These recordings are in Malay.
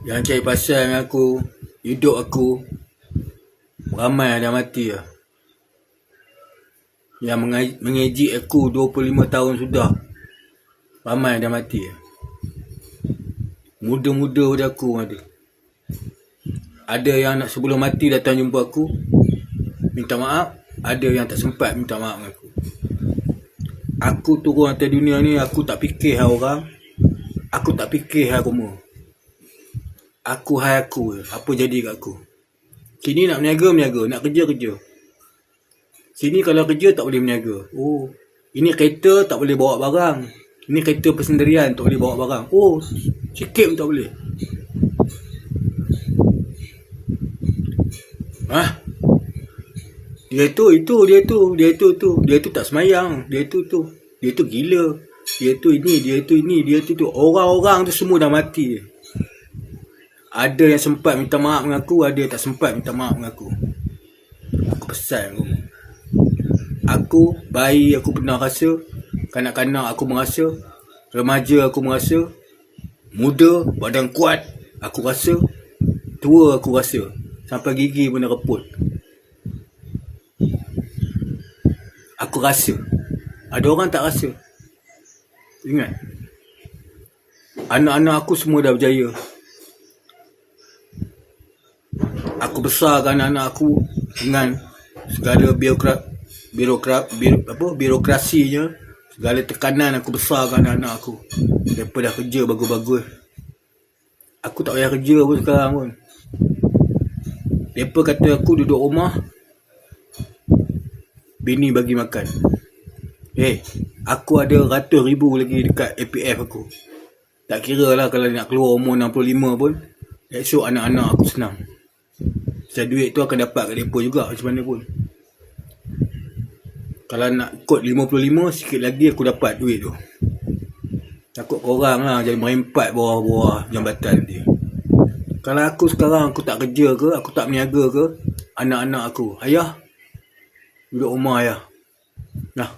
Yang cari pasal dengan aku. Hidup aku Ramai yang dah mati lah. Yang mengejek aku 25 tahun sudah Ramai yang dah mati lah. Muda-muda pada aku ada. Ada yang nak sebelum mati datang jumpa aku Minta maaf. Ada yang tak sempat minta maaf dengan aku. Aku turun atas dunia ni Aku tak fikir hal orang. Aku tak fikir hal rumah Aku hai aku je. Apa jadi kat aku. Sini nak berniaga, berniaga. Nak kerja, kerja. Sini kalau kerja tak boleh berniaga. Oh. Ini kereta tak boleh bawa barang. Ini kereta persendirian tak boleh bawa barang. Oh. Sikit pun tak boleh. Hah? Dia tu, itu, dia tu, dia tu, tu. Dia tu tak semayang. Dia tu, tu. Dia tu gila. Dia tu ini, dia tu ini, dia tu tu. Orang-orang tu semua dah mati. Ada yang sempat minta maaf dengan aku, ada yang tak sempat minta maaf dengan aku. Aku pesan aku. Aku, bayi aku pernah rasa, kanak-kanak aku merasa, remaja aku merasa, muda, badan kuat, aku rasa, tua aku rasa, sampai gigi pun reput. Aku rasa. Ada orang tak rasa. Ingat. Anak-anak aku semua dah berjaya. Aku besarkan anak aku dengan segala birokrat birokrat bir, apa birokrasinya segala tekanan aku besarkan anak aku. Daripada dah kerja bagus-bagus. Aku tak payah kerja pun sekarang pun. Mereka kata aku duduk rumah Bini bagi makan. Eh hey, Aku ada ratus ribu lagi dekat APF aku. Tak kira lah kalau nak keluar umur 65 pun Esok anak-anak aku senang Pasal duit tu akan dapat kat mereka juga macam mana pun. Kalau nak kod 55, sikit lagi aku dapat duit tu. Takut korang lah jadi merempat bawah-bawah jambatan dia. Kalau aku sekarang aku tak kerja ke, aku tak meniaga ke, anak-anak aku, ayah, duduk rumah ayah. Nah.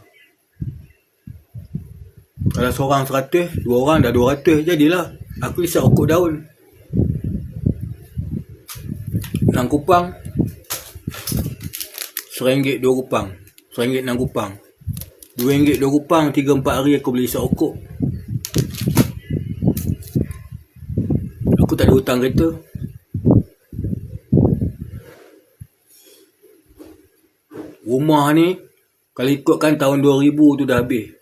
Kalau seorang seratus, dua orang dah dua ratus, jadilah. Aku isap okok daun. Enam kupang seringgit dua kupang seringgit enam kupang. Dua ringgit dua kupang tiga empat hari aku beli isap okok aku tak ada hutang kereta. Rumah ni kalau ikutkan tahun 2000 tu dah habis.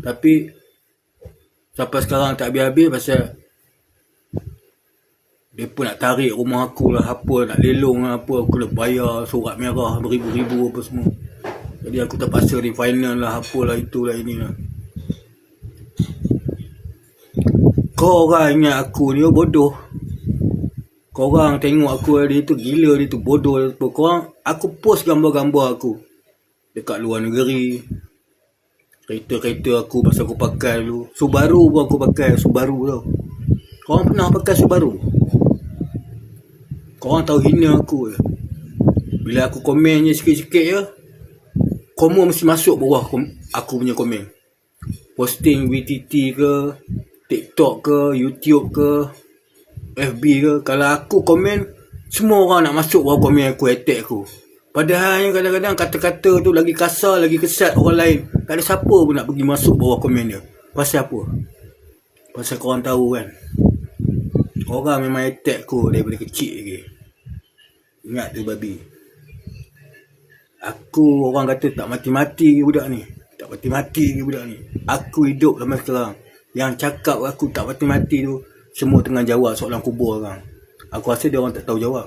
Tapi sampai sekarang tak habis-habis pasal pun nak tarik rumah aku lah apa nak lelong lah apa aku nak bayar surat merah beribu-ribu apa semua. Jadi aku terpaksa ni final lah apalah itulah ini lah. Kau orang ingat aku ni oh, bodoh. Kau orang tengok aku dia tu gila dia tu bodoh. Kau aku post gambar-gambar aku dekat luar negeri. Kereta-kereta aku pasal aku pakai dulu. Subaru pun aku pakai Subaru tau. Kau pernah pakai Subaru Korang tahu hina aku je. Bila aku komen je sikit-sikit je. Komen mesti masuk bawah aku punya komen. Posting VTT ke. TikTok ke. YouTube ke. FB ke. Kalau aku komen. Semua orang nak masuk bawah komen aku. Attack aku. Padahal kadang-kadang kata-kata tu lagi kasar. Lagi kesat orang lain. Tak ada siapa pun nak pergi masuk bawah komen dia. Pasal apa? Pasal korang tahu kan. Orang memang attack aku daripada kecil lagi. Ingat tu babi. Aku orang kata tak mati-mati ke budak ni. Tak mati-mati ke budak ni. Aku hidup lama sekarang. Yang cakap aku tak mati-mati tu. Semua tengah jawab soalan kubur orang. Aku rasa dia orang tak tahu jawab.